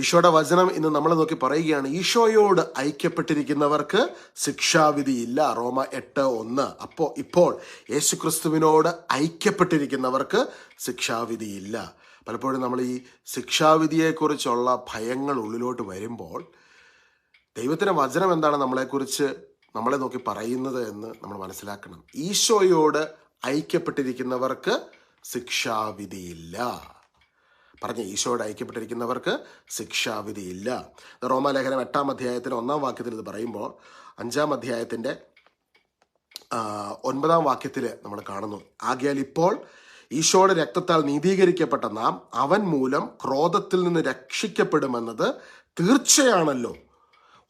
ഈശോയുടെ വചനം ഇന്ന് നമ്മൾ നോക്കി പറയുകയാണ് ഈശോയോട് ഐക്യപ്പെട്ടിരിക്കുന്നവർക്ക് ശിക്ഷാവിധിയില്ല. റോമ എട്ട് ഒന്ന്. അപ്പോൾ ഇപ്പോൾ യേശുക്രിസ്തുവിനോട് ഐക്യപ്പെട്ടിരിക്കുന്നവർക്ക് ശിക്ഷാവിധിയില്ല. പലപ്പോഴും നമ്മൾ ഈ ശിക്ഷാവിധിയെക്കുറിച്ചുള്ള ഭയങ്ങൾ ഉള്ളിലോട്ട് വരുമ്പോൾ ദൈവത്തിന്റെ വചനം എന്താണ് നമ്മളെക്കുറിച്ച് നമ്മളെ നോക്കി പറയുന്നത് എന്ന് നമ്മൾ മനസ്സിലാക്കണം. ഈശോയോട് ഐക്യപ്പെട്ടിരിക്കുന്നവർക്ക് ശിക്ഷാവിധിയില്ല. പറഞ്ഞ ഈശോയോട് ഐക്യപ്പെട്ടിരിക്കുന്നവർക്ക് ശിക്ഷാവിധിയില്ല. റോമാലേഖനം എട്ടാം അധ്യായത്തിൽ ഒന്നാം വാക്യത്തിൽ ഇത് പറയുമ്പോൾ അഞ്ചാം അധ്യായത്തിന്റെ ഒൻപതാം വാക്യത്തിൽ നമ്മൾ കാണുന്നു. ആകിയാൽ ഇപ്പോൾ ഈശോയുടെ രക്തത്താൽ നീതീകരിക്കപ്പെട്ട നാം അവൻ മൂലം ക്രോധത്തിൽ നിന്ന് രക്ഷിക്കപ്പെടുമെന്നത് തീർച്ചയാണല്ലോ.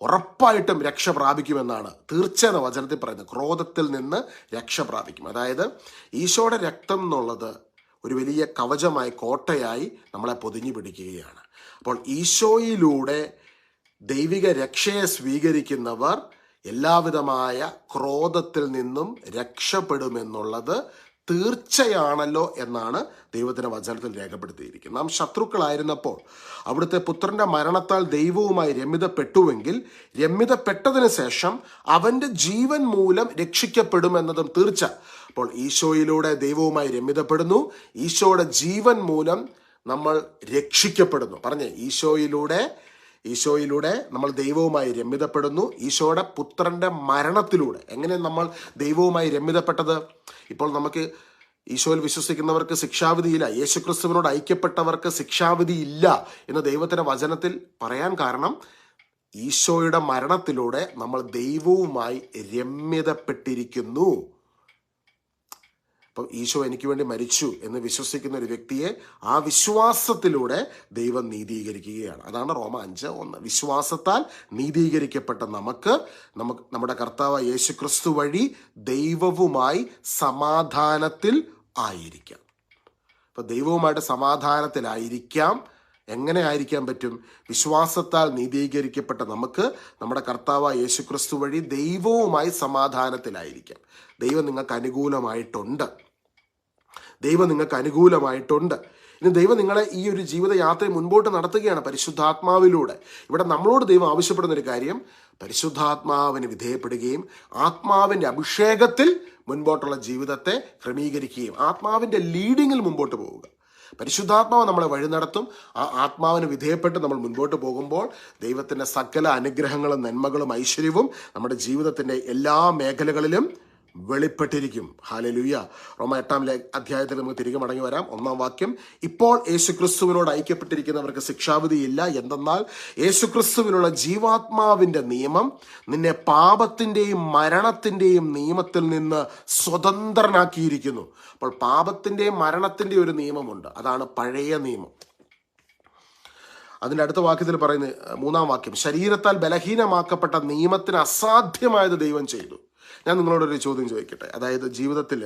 ഉറപ്പായിട്ടും രക്ഷ പ്രാപിക്കുമെന്നാണ്. തീർച്ച എന്ന വചനത്തിൽ പറയുന്നത്. ക്രോധത്തിൽ നിന്ന് രക്ഷ പ്രാപിക്കും. അതായത് ഈശോയുടെ രക്തം എന്നുള്ളത് ഒരു വലിയ കവചമായി കോട്ടയായി നമ്മളെ പൊതിഞ്ഞു പിടിക്കുകയാണ്. അപ്പോൾ ഈശോയിലൂടെ ദൈവിക രക്ഷയെ സ്വീകരിക്കുന്നവർ എല്ലാവിധമായ ക്രോധത്തിൽ നിന്നും രക്ഷപ്പെടുമെന്നുള്ളത് തീർച്ചയാണല്ലോ എന്നാണ് ദൈവത്തിന്റെ വചനത്തിൽ രേഖപ്പെടുത്തിയിരിക്കുന്നത്. നാം ശത്രുക്കളായിരുന്നപ്പോൾ അവിടുത്തെ പുത്രന്റെ മരണത്താൽ ദൈവവുമായി രമ്യതപ്പെട്ടുവെങ്കിൽ രമ്യതപ്പെട്ടതിന് ശേഷം അവന്റെ ജീവൻ മൂലം രക്ഷിക്കപ്പെടുമെന്നതും തീർച്ച. അപ്പോൾ ഈശോയിലൂടെ ദൈവവുമായി രമിതപ്പെടുന്നു ഈശോയുടെ ജീവൻ മൂലം നമ്മൾ രക്ഷിക്കപ്പെടുന്നു. പറഞ്ഞേ ഈശോയിലൂടെ ഈശോയിലൂടെ നമ്മൾ ദൈവവുമായി രമിതപ്പെടുന്നു ഈശോയുടെ പുത്രന്റെ മരണത്തിലൂടെ. എങ്ങനെ നമ്മൾ ദൈവവുമായി രമ്യതപ്പെട്ടത്? ഇപ്പോൾ നമുക്ക് ഈശോയിൽ വിശ്വസിക്കുന്നവർക്ക് ശിക്ഷാവിധിയില്ല. യേശുക്രിസ്തുവിനോട് ഐക്യപ്പെട്ടവർക്ക് ശിക്ഷാവിധി ഇല്ല എന്ന് ദൈവത്തിന്റെ വചനത്തിൽ പറയാൻ കാരണം ഈശോയുടെ മരണത്തിലൂടെ നമ്മൾ ദൈവവുമായി രമ്യതപ്പെട്ടിരിക്കുന്നു. അപ്പം ഈശോ എനിക്ക് വേണ്ടി മരിച്ചു എന്ന് വിശ്വസിക്കുന്ന ഒരു വ്യക്തിയെ ആ വിശ്വാസത്തിലൂടെ ദൈവം നീതീകരിക്കുകയാണ്. അതാണ് റോമ അഞ്ച് ഒന്ന്. വിശ്വാസത്താൽ നീതീകരിക്കപ്പെട്ട നമുക്ക് നമുക്ക് നമ്മുടെ കർത്താവ് യേശു ക്രിസ്തു വഴി ദൈവവുമായി സമാധാനത്തിൽ ആയിരിക്കാം. അപ്പൊ ദൈവവുമായിട്ട് സമാധാനത്തിലായിരിക്കാം. എങ്ങനെ ആയിരിക്കാൻ പറ്റും? വിശ്വാസത്താൽ നീതീകരിക്കപ്പെട്ട നമുക്ക് നമ്മുടെ കർത്താവ് യേശുക്രിസ്തു വഴി ദൈവവുമായി സമാധാനത്തിലായിരിക്കാം. ദൈവം നിങ്ങൾക്ക് അനുകൂലമായിട്ടുണ്ട്. ദൈവം നിങ്ങൾക്ക് അനുകൂലമായിട്ടുണ്ട്. ഇനി ദൈവം നിങ്ങളെ ഈ ഒരു ജീവിതയാത്ര മുൻപോട്ട് നടത്തുകയാണ് പരിശുദ്ധാത്മാവിലൂടെ. ഇവിടെ നമ്മളോട് ദൈവം ആവശ്യപ്പെടുന്ന ഒരു കാര്യം പരിശുദ്ധാത്മാവിന് വിധേയപ്പെടുകയും ആത്മാവിന്റെ അഭിഷേകത്തിൽ മുൻപോട്ടുള്ള ജീവിതത്തെ ക്രമീകരിക്കുകയും ആത്മാവിന്റെ ലീഡിങ്ങിൽ മുമ്പോട്ട് പോവുക. പരിശുദ്ധാത്മാവ് നമ്മളെ വഴി നടത്തും. ആ ആത്മാവിന് വിധേയപ്പെട്ട് നമ്മൾ മുൻപോട്ട് പോകുമ്പോൾ ദൈവത്തിന്റെ സകല അനുഗ്രഹങ്ങളും നന്മകളും ഐശ്വര്യവും നമ്മുടെ ജീവിതത്തിന്റെ എല്ലാ മേഖലകളിലും വെളിപ്പെട്ടിരിക്കും. ഹാലലുയ്യ റോമ എട്ടാം അധ്യായത്തിൽ നമുക്ക് തിരികെ മടങ്ങി വരാം. ഒന്നാം വാക്യം ഇപ്പോൾ യേശുക്രിസ്തുവിനോട് ഐക്യപ്പെട്ടിരിക്കുന്നവർക്ക് ശിക്ഷാവിധിയില്ല എന്തെന്നാൽ യേശുക്രിസ്തുവിനുള്ള ജീവാത്മാവിന്റെ നിയമം നിന്നെ പാപത്തിന്റെയും മരണത്തിന്റെയും നിയമത്തിൽ നിന്ന് സ്വതന്ത്രനാക്കിയിരിക്കുന്നു. അപ്പോൾ പാപത്തിന്റെയും മരണത്തിന്റെയും ഒരു നിയമമുണ്ട്. അതാണ് പഴയ നിയമം. അതിന്റെ അടുത്ത വാക്യത്തിൽ പറയുന്നത് മൂന്നാം വാക്യം ശരീരത്താൽ ബലഹീനമാക്കപ്പെട്ട നിയമത്തിന് അസാധ്യമായത് ദൈവം ചെയ്തു. ഞാൻ നിങ്ങളോടൊരു ചോദ്യം ചോദിക്കട്ടെ? അതായത് ജീവിതത്തിൽ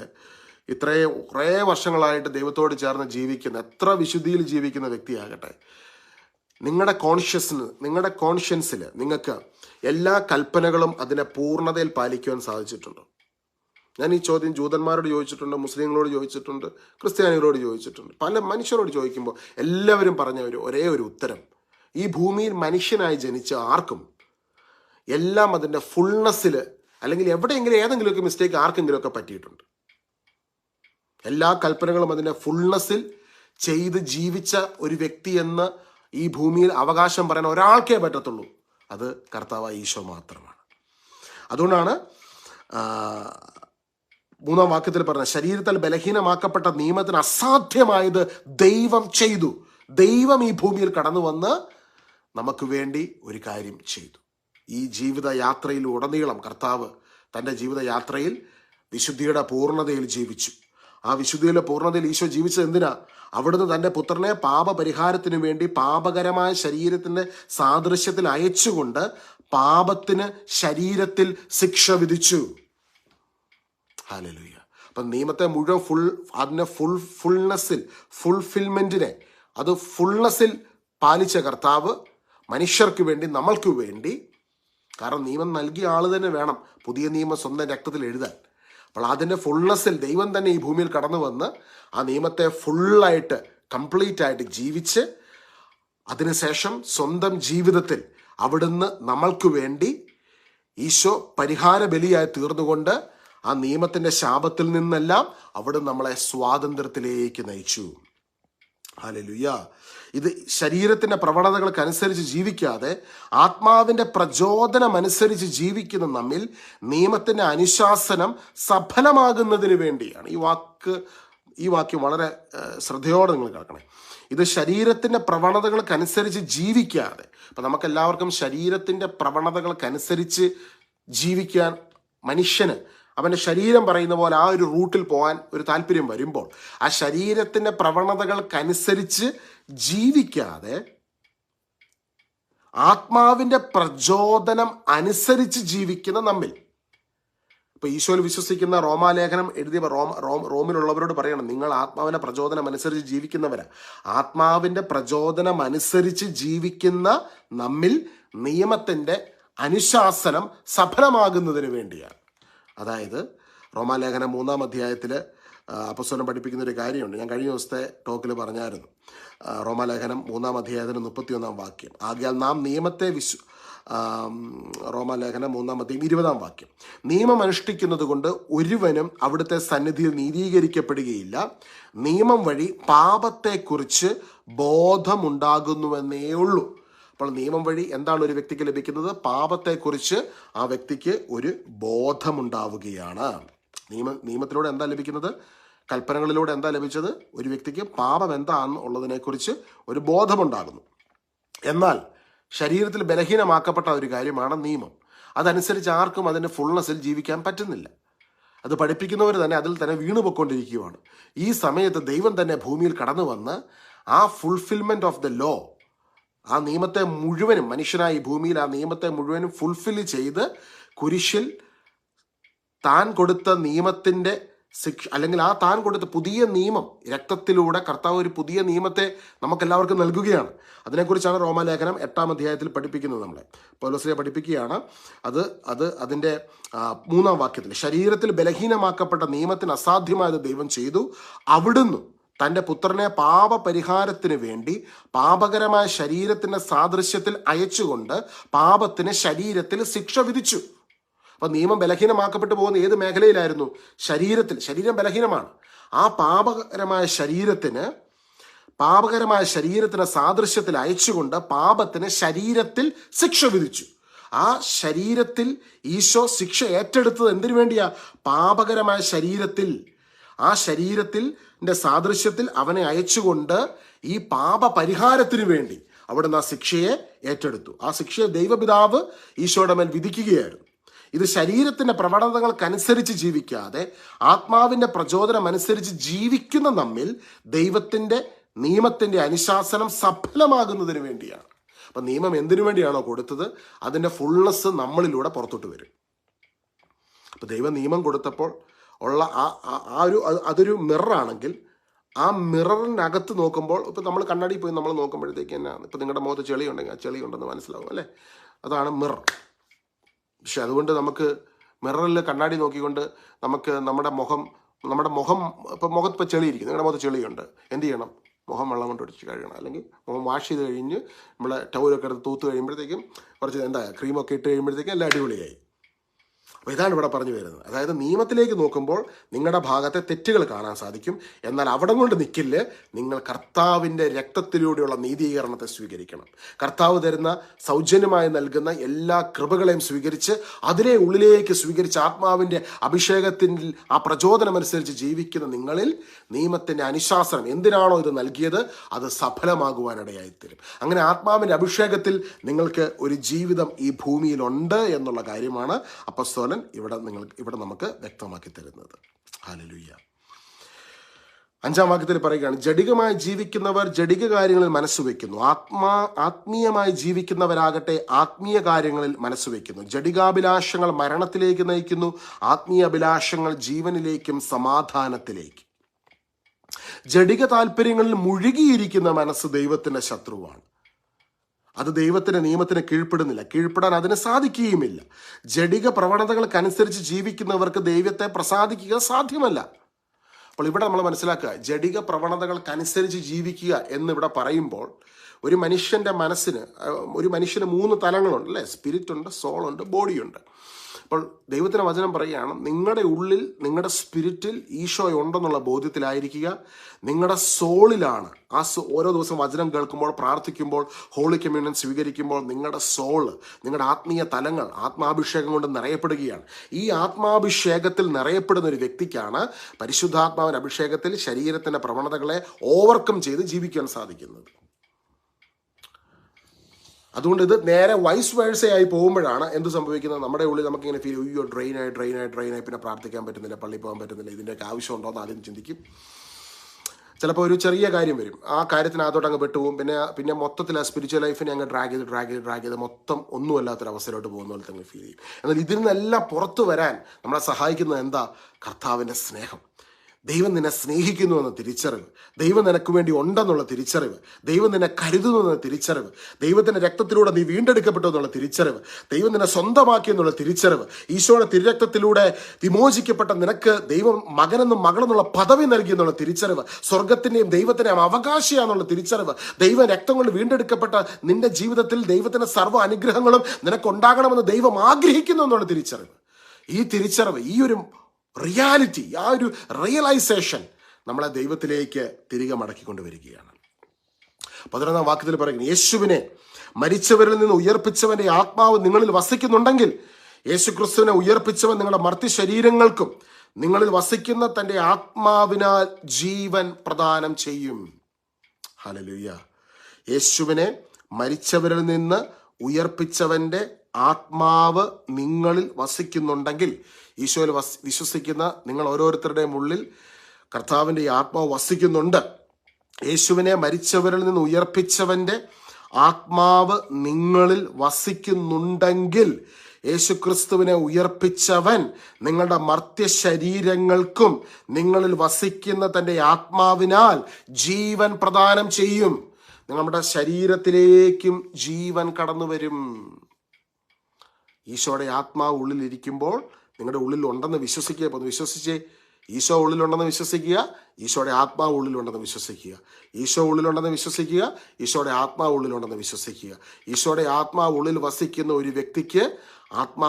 ഇത്രയും കുറേ വർഷങ്ങളായിട്ട് ദൈവത്തോട് ചേർന്ന് ജീവിക്കുന്ന എത്ര വിശുദ്ധിയിൽ ജീവിക്കുന്ന വ്യക്തിയാകട്ടെ നിങ്ങളുടെ കോൺഷ്യസിന് നിങ്ങളുടെ കോൺഷ്യൻസിൽ നിങ്ങൾക്ക് എല്ലാ കൽപ്പനകളും അതിനെ പൂർണതയിൽ പാലിക്കുവാൻ സാധിച്ചിട്ടുണ്ടോ? ഞാൻ ഈ ചോദ്യം ജൂതന്മാരോട് ചോദിച്ചിട്ടുണ്ട് മുസ്ലിങ്ങളോട് ചോദിച്ചിട്ടുണ്ട് ക്രിസ്ത്യാനികളോട് ചോദിച്ചിട്ടുണ്ട്. പല മനുഷ്യരോട് ചോദിക്കുമ്പോൾ എല്ലാവരും പറഞ്ഞ ഒരു ഒരേ ഒരു ഉത്തരം. ഈ ഭൂമിയിൽ മനുഷ്യനായി ജനിച്ച ആർക്കും എല്ലാം അതിന്റെ ഫുൾനെസ്സിൽ അല്ലെങ്കിൽ എവിടെയെങ്കിലും ഏതെങ്കിലുമൊക്കെ മിസ്റ്റേക്ക് ആർക്കെങ്കിലുമൊക്കെ പറ്റിയിട്ടുണ്ട്. എല്ലാ കൽപ്പനകളും അതിന്റെ ഫുൾനെസ്സിൽ ചെയ്ത് ജീവിച്ച ഒരു വ്യക്തി എന്ന് ഈ ഭൂമിയിൽ അവകാശം പറയാൻ ഒരാൾക്കേ പറ്റത്തുള്ളൂ. അത് കർത്താവ് ഈശോ മാത്രമാണ്. അതുകൊണ്ടാണ് മൂന്നാം വാക്യത്തിൽ പറഞ്ഞ ശരീരത്തിൽ ബലഹീനമാക്കപ്പെട്ട നിയമത്തിന് അസാധ്യമായത് ദൈവം ചെയ്തു. ദൈവം ഈ ഭൂമിയിൽ കടന്നു വന്ന് നമുക്ക് വേണ്ടി ഒരു കാര്യം ചെയ്തു. ഈ ജീവിതയാത്രയിൽ ഉടനീളം കർത്താവ് തന്റെ ജീവിതയാത്രയിൽ വിശുദ്ധിയുടെ പൂർണതയിൽ ജീവിച്ചു. ആ വിശുദ്ധിയുടെ പൂർണതയിൽ ഈശോ ജീവിച്ചത് എന്തിനാ? അവിടുന്ന് തന്റെ പുത്രനെ പാപപരിഹാരത്തിനു വേണ്ടി പാപകരമായ ശരീരത്തിന്റെ സാദൃശ്യത്തിൽ അയച്ചുകൊണ്ട് പാപത്തിന് ശരീരത്തിൽ ശിക്ഷ വിധിച്ചു. ഹാലലുയ്യ അപ്പം നിയമത്തെ മുഴുവൻ ഫുൾ അതിനെ ഫുൾ ഫുൾനെസ്സിൽ ഫുൾഫിൽമെന്റിനെ അത് ഫുൾനെസ്സിൽ പാലിച്ച കർത്താവ് മനുഷ്യർക്ക് വേണ്ടി നമ്മൾക്ക് വേണ്ടി കാരണം നിയമം നൽകിയ ആൾ തന്നെ വേണം പുതിയ നിയമം സ്വന്തം രക്തത്തിൽ എഴുതാൻ. അപ്പോൾ അതിന്റെ ഫുൾനെസ്സിൽ ദൈവം തന്നെ ഈ ഭൂമിയിൽ കടന്നു വന്ന് ആ നിയമത്തെ ഫുള്ളായിട്ട് കംപ്ലീറ്റ് ആയിട്ട് ജീവിച്ച് അതിനുശേഷം സ്വന്തം ജീവിതത്തിൽ അവിടുന്ന് നമ്മൾക്ക് വേണ്ടി ഈശോ പരിഹാര ബലിയായി തീർന്നുകൊണ്ട് ആ നിയമത്തിന്റെ ശാപത്തിൽ നിന്നെല്ലാം അവിടെ നമ്മളെ സ്വാതന്ത്ര്യത്തിലേക്ക് നയിച്ചു. ഹല്ലേലൂയ. ഇത് ശരീരത്തിന്റെ പ്രവണതകൾക്കനുസരിച്ച് ജീവിക്കാതെ ആത്മാവിന്റെ പ്രചോദനമനുസരിച്ച് ജീവിക്കുന്ന നമ്മിൽ നിയമത്തിന്റെ അനുശാസനം സഫലമാകുന്നതിന് വേണ്ടിയാണ്. ഈ വാക്ക് ഈ വാക്യം വളരെ ശ്രദ്ധയോടെ നിങ്ങൾ കേൾക്കണേ. ഇത് ശരീരത്തിന്റെ പ്രവണതകൾക്കനുസരിച്ച് ജീവിക്കാതെ അപ്പം നമുക്കെല്ലാവർക്കും ശരീരത്തിന്റെ പ്രവണതകൾക്കനുസരിച്ച് ജീവിക്കാൻ മനുഷ്യന് അവന്റെ ശരീരം പറയുന്ന പോലെ ആ ഒരു റൂട്ടിൽ പോകാൻ ഒരു താല്പര്യം വരുമ്പോൾ ആ ശരീരത്തിന്റെ പ്രവണതകൾക്കനുസരിച്ച് ജീവിക്കാതെ ആത്മാവിന്റെ പ്രചോദനം അനുസരിച്ച് ജീവിക്കുന്ന നമ്മിൽ. ഇപ്പൊ ഈശോയിൽ വിശ്വസിക്കുന്ന റോമാലേഖനം എഴുതിയ റോമ റോം റോമിലുള്ളവരോട് പറയണം നിങ്ങൾ ആത്മാവിന്റെ പ്രചോദനം അനുസരിച്ച് ജീവിക്കുന്നവരാ. ആത്മാവിന്റെ പ്രചോദനം അനുസരിച്ച് ജീവിക്കുന്ന നമ്മിൽ നിയമത്തിന്റെ അനുശാസനം സഫലമാകുന്നതിന് വേണ്ടിയാണ്. അതായത് റോമാലേഖനം മൂന്നാം അധ്യായത്തിൽ അപ്പസ്വലം പഠിപ്പിക്കുന്ന ഒരു കാര്യമുണ്ട്. ഞാൻ കഴിഞ്ഞ ദിവസത്തെ ടോക്കിൽ പറഞ്ഞായിരുന്നു. റോമാലേഖനം മൂന്നാം അധ്യായത്തിന് മുപ്പത്തിയൊന്നാം വാക്യം. ആകയാൽ നാം നിയമത്തെ വിശ്വ റോമാലേഖനം മൂന്നാം അധ്യായം ഇരുപതാം വാക്യം. നിയമം അനുഷ്ഠിക്കുന്നത് കൊണ്ട് ഒരുവനും അവിടുത്തെ സന്നിധിയിൽ നീതീകരിക്കപ്പെടുകയില്ല. നിയമം വഴി പാപത്തെക്കുറിച്ച് ബോധമുണ്ടാകുന്നുവെന്നേ ഉള്ളൂ. അപ്പോൾ നിയമം വഴി എന്താണ് ഒരു വ്യക്തിക്ക് ലഭിക്കുന്നത്? പാപത്തെക്കുറിച്ച് ആ വ്യക്തിക്ക് ഒരു ബോധമുണ്ടാവുകയാണ്. നിയമ നിയമത്തിലൂടെ എന്താ ലഭിക്കുന്നത്? കൽപ്പനകളിലൂടെ എന്താ ലഭിച്ചത്? ഒരു വ്യക്തിക്ക് പാപം എന്താണെന്ന് ഉള്ളതിനെക്കുറിച്ച് ഒരു ബോധമുണ്ടാകുന്നു. എന്നാൽ ശരീരത്തിൽ ബലഹീനമാക്കപ്പെട്ട ഒരു കാര്യമാണ് നിയമം. അതനുസരിച്ച് ആർക്കും അതിന്റെ ഫുൾനെസ്സിൽ ജീവിക്കാൻ പറ്റുന്നില്ല. അത് പഠിപ്പിക്കുന്നവർ തന്നെ അതിൽ തന്നെ വീണുപൊക്കൊണ്ടിരിക്കുകയാണ് ഈ സമയത്ത് ദൈവം തന്നെ ഭൂമിയിൽ കടന്നു വന്ന് ആ ഫുൾഫിൽമെന്റ് ഓഫ് ദ ലോ ആ നിയമത്തെ മുഴുവനും മനുഷ്യനായി ഭൂമിയിൽ ആ നിയമത്തെ മുഴുവനും ഫുൾഫിൽ ചെയ്ത് കുരിശിൽ താൻ കൊടുത്ത നിയമത്തിന്റെ ശിക്ഷ അല്ലെങ്കിൽ ആ താൻ കൊടുത്ത പുതിയ നിയമം രക്തത്തിലൂടെ കർത്താവ് ഒരു പുതിയ നിയമത്തെ നമുക്കെല്ലാവർക്കും നൽകുകയാണ്. അതിനെക്കുറിച്ചാണ് റോമാലേഖനം എട്ടാം അധ്യായത്തിൽ പഠിപ്പിക്കുന്നത് നമ്മളെ. പൗലോസിനെ പഠിപ്പിക്കുകയാണ്. അത് അത് അതിന്റെ മൂന്നാം വാക്യത്തിൽ ശരീരത്തിൽ ബലഹീനമാക്കപ്പെട്ട നിയമത്തിന് അസാധ്യമായത് ദൈവം ചെയ്തു. അവിടുന്ന് തന്റെ പുത്രനെ പാപപരിഹാരത്തിന് വേണ്ടി പാപകരമായ ശരീരത്തിന്റെ സാദൃശ്യത്തിൽ അയച്ചുകൊണ്ട് പാപത്തിന് ശരീരത്തിൽ ശിക്ഷ വിധിച്ചു. അപ്പം നിയമം ബലഹീനമാക്കപ്പെട്ടു പോകുന്ന ഏത് മേഖലയിലായിരുന്നു? ശരീരത്തിൽ. ശരീരം ബലഹീനമാണ്. ആ പാപകരമായ ശരീരത്തിന് പാപകരമായ ശരീരത്തിന് സാദൃശ്യത്തിൽ അയച്ചുകൊണ്ട് പാപത്തിന് ശരീരത്തിൽ ശിക്ഷ വിധിച്ചു. ആ ശരീരത്തിൽ ഈശോ ശിക്ഷ ഏറ്റെടുത്തത് എന്തിനു വേണ്ടിയാ? പാപകരമായ ശരീരത്തിൽ ആ ശരീരത്തിൽ സാദൃശ്യത്തിൽ അവനെ അയച്ചുകൊണ്ട് ഈ പാപ പരിഹാരത്തിന് വേണ്ടി അവിടുന്ന് ആ ശിക്ഷയെ ഏറ്റെടുത്തു. ആ ശിക്ഷയെ ദൈവപിതാവ് ഈശോയുടെ മേൽ വിധിക്കുകയായിരുന്നു. ഇത് ശരീരത്തിന്റെ പ്രവണതകൾക്കനുസരിച്ച് ജീവിക്കാതെ ആത്മാവിന്റെ പ്രചോദനം അനുസരിച്ച് ജീവിക്കുന്ന നമ്മിൽ ദൈവത്തിന്റെ നിയമത്തിന്റെ അനുശാസനം സഫലമാകുന്നതിന് വേണ്ടിയാണ്. അപ്പൊ നിയമം എന്തിനു വേണ്ടിയാണോ കൊടുത്തത്? അതിന്റെ ഫുൾനെസ് നമ്മളിലൂടെ പുറത്തോട്ട് വരും. അപ്പൊ ദൈവം നിയമം കൊടുത്തപ്പോൾ ഉള്ള ആ ആ- ഒരു അത് അതൊരു മിററാണെങ്കിൽ ആ മിററിനകത്ത് നോക്കുമ്പോൾ ഇപ്പം നമ്മൾ കണ്ണാടി പോയി നമ്മൾ നോക്കുമ്പോഴത്തേക്ക് തന്നെ ഇപ്പം നിങ്ങളുടെ മുഖത്ത് ചെളി ഉണ്ടെങ്കിൽ ആ ചെളി ഉണ്ടെന്ന് മനസ്സിലാവും അല്ലേ? അതാണ് മിറർ പക്ഷെ അതുകൊണ്ട് നമുക്ക് മിററിൽ കണ്ണാടി നോക്കിക്കൊണ്ട് നമുക്ക് നമ്മുടെ മുഖം നമ്മുടെ മുഖം ഇപ്പം മുഖത്ത് ഇപ്പോൾ ചെളിയിരിക്കും നിങ്ങളുടെ മുഖത്ത് ചെളിയുണ്ട്. എന്ത് ചെയ്യണം? മുഖം വെള്ളം കൊണ്ട് ഒടിച്ച് കഴുകണം. അല്ലെങ്കിൽ മുഖം വാഷ് ചെയ്ത് കഴിഞ്ഞ് നമ്മൾ ടൗലൊക്കെ എടുത്ത് തൂത്ത് കഴിയുമ്പോഴത്തേക്കും കുറച്ച് എന്താ ക്രീമൊക്കെ ഇട്ട് കഴിയുമ്പോഴത്തേക്കും എല്ലാം അടിപൊളിയായി. അപ്പോൾ ഇതാണ് ഇവിടെ പറഞ്ഞു വരുന്നത്. അതായത് നിയമത്തിലേക്ക് നോക്കുമ്പോൾ നിങ്ങളുടെ ഭാഗത്തെ തെറ്റുകൾ കാണാൻ സാധിക്കും. എന്നാൽ അവിടെ കൊണ്ട് നിൽക്കില്ല നിങ്ങൾ കർത്താവിന്റെ രക്തത്തിലൂടെയുള്ള നീതീകരണത്തെ സ്വീകരിക്കണം. കർത്താവ് തരുന്ന സൗജന്യമായി നൽകുന്ന എല്ലാ കൃപകളെയും സ്വീകരിച്ച് അതിനെ ഉള്ളിലേക്ക് സ്വീകരിച്ച് ആത്മാവിന്റെ അഭിഷേകത്തിൽ ആ പ്രചോദനമനുസരിച്ച് ജീവിക്കുന്ന നിങ്ങളിൽ നിയമത്തിന്റെ അനുശാസനം എന്തിനാണോ ഇത് നൽകിയത്? അത് സഫലമാകുവാനിടയായിത്തരും. അങ്ങനെ ആത്മാവിന്റെ അഭിഷേകത്തിൽ നിങ്ങൾക്ക് ഒരു ജീവിതം ഈ ഭൂമിയിലുണ്ട് എന്നുള്ള കാര്യമാണ് അപ്പസ്തോലൻ ഇവിടെ നിങ്ങൾ ഇവിടെ നമുക്ക് വ്യക്തമാക്കി തരുന്നത്. ഹാലലുയ്യ അഞ്ചാം വാക്യത്തിൽ പറയുകയാണ് ജഡികമായി ജീവിക്കുന്നവർ ജഡിക കാര്യങ്ങളിൽ മനസ്സ് വയ്ക്കുന്നു ആത്മാ ആത്മീയമായി ജീവിക്കുന്നവരാകട്ടെ ആത്മീയ കാര്യങ്ങളിൽ മനസ്സ് വയ്ക്കുന്നു ജഡികാഭിലാഷങ്ങൾ മരണത്തിലേക്ക് നയിക്കുന്നു ആത്മീയ അഭിലാഷങ്ങൾ ജീവനിലേക്കും സമാധാനത്തിലേക്കും. ജഡിക താല്പര്യങ്ങളിൽ മുഴുകിയിരിക്കുന്ന മനസ്സ് ദൈവത്തിന്റെ ശത്രുവാണ്. അത് ദൈവത്തിന്റെ നിയമത്തിന് കീഴ്പ്പെടുന്നില്ല. കീഴ്പ്പെടാൻ അതിന് സാധിക്കുകയുമില്ല. ജഡിക പ്രവണതകൾക്കനുസരിച്ച് ജീവിക്കുന്നവർക്ക് ദൈവത്തെ പ്രസാദിക്കുക സാധ്യമല്ല. അപ്പോൾ ഇവിടെ നമ്മൾ മനസ്സിലാക്കുക ജഡിക പ്രവണതകൾക്കനുസരിച്ച് ജീവിക്കുക എന്നിവിടെ പറയുമ്പോൾ ഒരു മനുഷ്യന്റെ മനസ്സിന് ഒരു മനുഷ്യന് മൂന്ന് തലങ്ങളുണ്ട് അല്ലേ? സ്പിരിറ്റ് ഉണ്ട് സോളുണ്ട് ബോഡിയുണ്ട് അപ്പോൾ ദൈവത്തിന്റെ വചനം പറയുകയാണ് നിങ്ങളുടെ ഉള്ളിൽ നിങ്ങളുടെ സ്പിരിറ്റിൽ ഈശോ ഉണ്ടെന്നുള്ള ബോധ്യത്തിലായിരിക്കുക. നിങ്ങളുടെ സോളിലാണ്. ആ ഓരോ ദിവസം വചനം കേൾക്കുമ്പോൾ പ്രാർത്ഥിക്കുമ്പോൾ ഹോളി കമ്മ്യൂണിയൻ സ്വീകരിക്കുമ്പോൾ നിങ്ങളുടെ സോൾ നിങ്ങളുടെ ആത്മീയ തലങ്ങൾ ആത്മാഭിഷേകം കൊണ്ട് നിറയപ്പെടുകയാണ്. ഈ ആത്മാഭിഷേകത്തിൽ നിറയപ്പെടുന്ന ഒരു വ്യക്തിക്കാണ് പരിശുദ്ധാത്മാവിന്റെ അഭിഷേകത്തിൽ ശരീരത്തിന്റെ പ്രവണതകളെ ഓവർകം ചെയ്ത് ജീവിക്കാൻ സാധിക്കുന്നത്. അതുകൊണ്ട് ഇത് നേരെ വൈസ് വേഴ്സയായി പോകുമ്പോഴാണ് എന്ത് സംഭവിക്കുന്നത്? നമ്മുടെ ഉള്ളിൽ നമുക്ക് ഇങ്ങനെ ഫീൽ അയ്യോ ഡ്രെയിനായി ഡ്രെയിനായി ഡ്രെയിനായി പിന്നെ പ്രാർത്ഥിക്കാൻ പറ്റുന്നില്ല പള്ളി പോകാൻ പറ്റുന്നില്ല ഇതിന്റെയൊക്കെ ആവശ്യമുണ്ടോ? എന്ന് ആദ്യം ചിന്തിക്കും. ചിലപ്പോൾ ഒരു ചെറിയ കാര്യം വരും. ആ കാര്യത്തിനകത്തോട്ട് അങ്ങ് പെട്ടുപോകും. പിന്നെ പിന്നെ മൊത്തത്തിൽ ആ സ്പിരിച്വൽ ലൈഫിനെ അങ്ങ് ഡ്രാഗ് ചെയ്ത് ഡ്രാഗ് ചെയ്ത് ഡ്രാഗ് ചെയ്ത് മൊത്തം ഒന്നുമല്ലാത്തൊരു അവസരമായിട്ട് പോകുന്ന പോലെ തന്നെ ഫീൽ ചെയ്യും. എന്നാൽ ഇതിൽ നിന്നെല്ലാം പുറത്തു വരാൻ നമ്മളെ സഹായിക്കുന്നത് എന്താ? കർത്താവിന്റെ സ്നേഹം. ദൈവം നിന്നെ സ്നേഹിക്കുന്നു എന്ന തിരിച്ചറിവ്. ദൈവം നിനക്ക് വേണ്ടി ഉണ്ടെന്നുള്ള തിരിച്ചറിവ്. ദൈവം നിന്നെ കരുതുന്നു എന്ന തിരിച്ചറിവ്. ദൈവത്തിന്റെ രക്തത്തിലൂടെ നീ വീണ്ടെടുക്കപ്പെട്ടു എന്നുള്ള തിരിച്ചറിവ്. ദൈവം നിന്നെ സ്വന്തമാക്കി എന്നുള്ള തിരിച്ചറിവ്. ഈശോയുടെ തിരുരക്തത്തിലൂടെ വിമോചിക്കപ്പെട്ട നിനക്ക് ദൈവം മകനെന്നും മകളെന്നുള്ള പദവി നൽകി എന്നുള്ള തിരിച്ചറിവ്. സ്വർഗത്തിന്റെയും ദൈവത്തിന്റെയും അവകാശിയാന്നുള്ള തിരിച്ചറിവ്. ദൈവ രക്തം കൊണ്ട് വീണ്ടെടുക്കപ്പെട്ട നിന്റെ ജീവിതത്തിൽ ദൈവത്തിന്റെ സർവ അനുഗ്രഹങ്ങളും നിനക്കുണ്ടാകണമെന്ന് ദൈവം ആഗ്രഹിക്കുന്നു എന്നുള്ള തിരിച്ചറിവ്. ഈ തിരിച്ചറിവ് ഈ ഒരു റിയാലിറ്റി ആ ഒരു റിയലൈസേഷൻ നമ്മളെ ദൈവത്തിലേക്ക് തിരികെ മടക്കിക്കൊണ്ടുവരികയാണ് പതിനൊന്നാം വാക്യത്തിൽ പറയുന്നു യേശുവിനെ മരിച്ചവരിൽ നിന്ന് ഉയർപ്പിച്ചവന്റെ ആത്മാവ് നിങ്ങളിൽ വസിക്കുന്നുണ്ടെങ്കിൽ യേശു ക്രിസ്തുവിനെ ഉയർപ്പിച്ചവൻ നിങ്ങളുടെ മർത്തി ശരീരങ്ങൾക്കും നിങ്ങളിൽ വസിക്കുന്ന തന്റെ ആത്മാവിനാൽ ജീവൻ പ്രദാനം ചെയ്യും. ഹലലുയ്യ യേശുവിനെ മരിച്ചവരിൽ നിന്ന് ഉയർപ്പിച്ചവന്റെ ആത്മാവ് നിങ്ങളിൽ വസിക്കുന്നുണ്ടെങ്കിൽ ഈശോയിൽ വസ് വിശ്വസിക്കുന്ന നിങ്ങൾ ഓരോരുത്തരുടെയും ഉള്ളിൽ കർത്താവിന്റെ ഈ ആത്മാവ് വസിക്കുന്നുണ്ട്. യേശുവിനെ മരിച്ചവരിൽ നിന്ന് ഉയർപ്പിച്ചവന്റെ ആത്മാവ് നിങ്ങളിൽ വസിക്കുന്നുണ്ടെങ്കിൽ യേശുക്രിസ്തുവിനെ ഉയർപ്പിച്ചവൻ നിങ്ങളുടെ മർത്യ ശരീരങ്ങൾക്കും നിങ്ങളിൽ വസിക്കുന്ന തന്റെ ആത്മാവിനാൽ ജീവൻ പ്രദാനം ചെയ്യും. നിങ്ങളുടെ ശരീരത്തിലേക്കും ജീവൻ കടന്നു വരും ഈശോയുടെ ആത്മാവ് ഉള്ളിലിരിക്കുമ്പോൾ നിങ്ങളുടെ ഉള്ളിൽ ഉണ്ടെന്ന് വിശ്വസിക്കുക അപ്പോൾ വിശ്വസിച്ച് ഈശോ ഉള്ളിലുണ്ടെന്ന് വിശ്വസിക്കുക ഈശോയുടെ ആത്മാവ് ഉള്ളിലുണ്ടെന്ന് വിശ്വസിക്കുക. ഈശോ ഉള്ളിലുണ്ടെന്ന് വിശ്വസിക്കുക ഈശോയുടെ ആത്മാവ് ഉള്ളിലുണ്ടെന്ന് വിശ്വസിക്കുക. ഈശോയുടെ ആത്മാവ് ഉള്ളിൽ വസിക്കുന്ന ഒരു വ്യക്തിക്ക് ആത്മാ